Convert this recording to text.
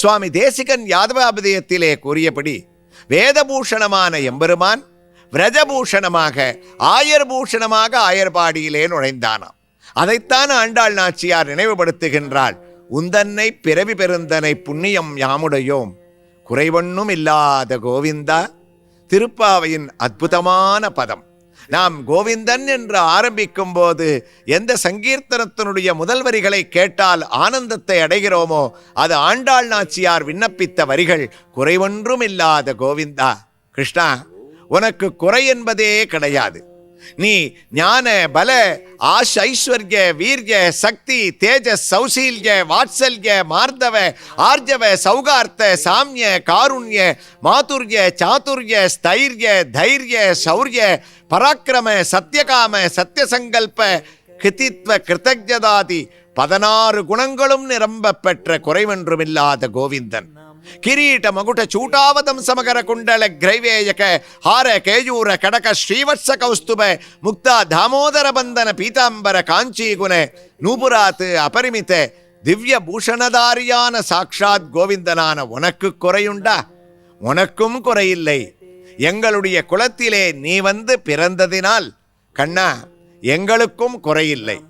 சுவாமி தேசிகன் யாதவாபதயத்திலே கூறியபடி வேதபூஷணமான எம்பெருமான் விரஜபூஷணமாக ஆயர்பூஷணமாக ஆயர்பாடியிலே நுழைந்தானாம். அதைத்தான் ஆண்டாள் நாச்சியார் நினைவுபடுத்துகின்றாள். உந்தன்னை பிறவி பெருந்தனை புண்ணியம் யாமுடையோம். குறைவொன்னும் இல்லாத கோவிந்தா திருப்பாவையின் அற்புதமான பதம். நாம் கோவிந்தன் என்று ஆரம்பிக்கும் போது எந்த சங்கீர்த்தனத்தினுடைய முதல் வரிகளை கேட்டால் ஆனந்தத்தை அடைகிறோமோ அது ஆண்டாள் நாச்சியார் விண்ணப்பித்த வரிகள் குறைவொன்றும் இல்லாத கோவிந்தா. கிருஷ்ணா உனக்கு குறை என்பதே கிடையாது. நீ ஞான பல ஆஷ் ஐஸ்வர்ய வீரிய சக்தி தேஜ சௌசீல்ய வாத்சல்ய மார்தவ ஆர்ஜவ சௌகார்த்த சாமிய காருண்ய மாதுர்ய சாதுர்ய ஸ்தைரிய தைரிய சௌரிய பராக்கிரம சத்தியகாம சத்தியசங்கல்ப கிருத்தித்வ கிருத்தஜதாதி பதினாறு குணங்களும் நிரம்ப பெற்ற குறைவென்றுமில்லாத கோவிந்தன். கிரீட மகுட சூட்டாவதம் சமகர குண்டல கிரைவேயக ஹார கேயூர கடக ஸ்ரீவத்ச கௌஸ்துப முக்தா தாமோதர பந்தன பீதாம்பர காஞ்சிகுண நூபுராத்து அபரிமித திவ்ய பூஷணதாரியான சாக்ஷாத் கோவிந்தனான உனக்கு குறையுண்டா? உனக்கும் குறையில்லை. எங்களுடைய குலத்திலே நீ வந்து பிறந்ததினால் கண்ணா எங்களுக்கும் குறையில்லை.